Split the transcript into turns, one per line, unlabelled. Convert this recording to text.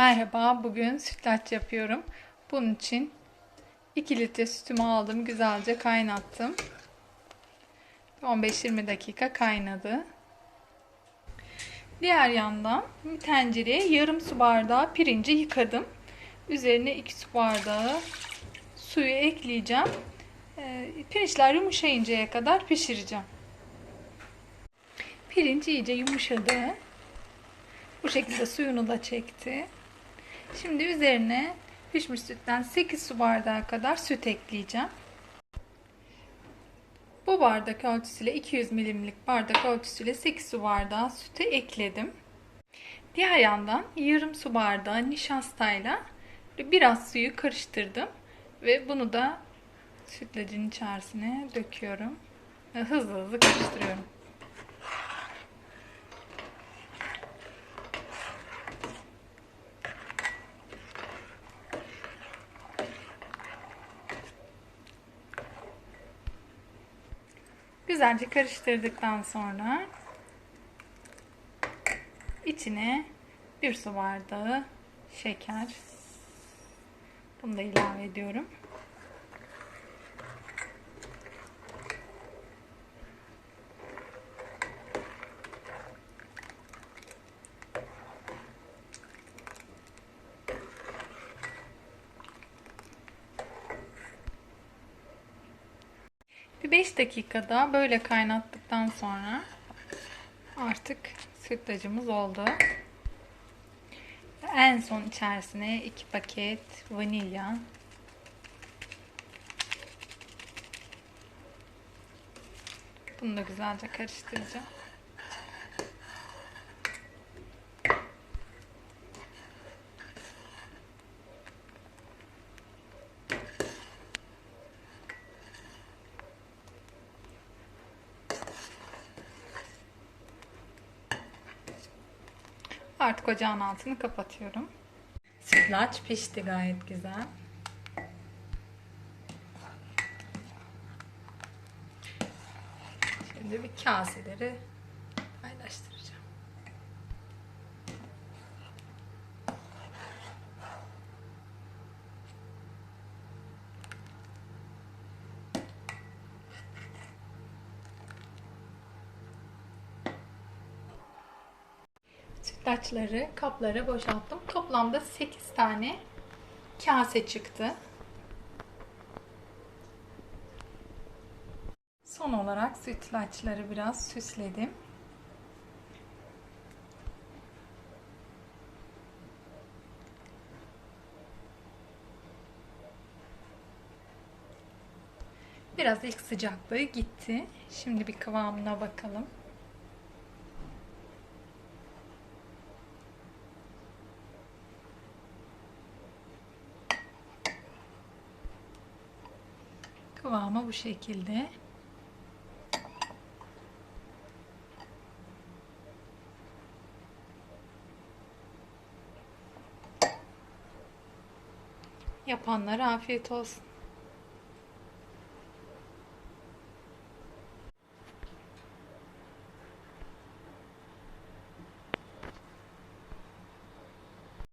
Merhaba, bugün sütlaç yapıyorum. Bunun için 2 litre sütümü aldım, güzelce kaynattım. 15-20 dakika kaynadı. Diğer yandan bir tencereye yarım su bardağı pirinci yıkadım. Üzerine 2 su bardağı suyu ekleyeceğim. Ee, Pirinçler yumuşayıncaya kadar pişireceğim. Pirinç iyice yumuşadı. Bu şekilde suyunu da çekti. Şimdi üzerine pişmiş sütten 8 su bardağı kadar süt ekleyeceğim. Bu bardak ölçüsüyle 200 milimlik bardak ölçüsüyle 8 su bardağı sütü ekledim. Diğer yandan yarım su bardağı nişastayla biraz suyu karıştırdım ve bunu da sütlacın içerisine döküyorum. Hızlı hızlı karıştırıyorum. Güzelce karıştırdıktan sonra içine bir su bardağı şeker. Bunu da ilave ediyorum. Bir 5 dakikada böyle kaynattıktan sonra artık sütlacımız oldu. En son içerisine 2 paket vanilya Bunu da güzelce karıştıracağım. Artık ocağın altını kapatıyorum. Sütlaç pişti gayet güzel. Şimdi bir kaseleri Sütlaçları kaplara boşalttım. Toplamda 8 tane kase çıktı. Son olarak sütlaçları biraz süsledim. Biraz ilk sıcaklığı gitti. Şimdi bir kıvamına bakalım. Kıvamı bu şekilde. Yapanlara afiyet olsun.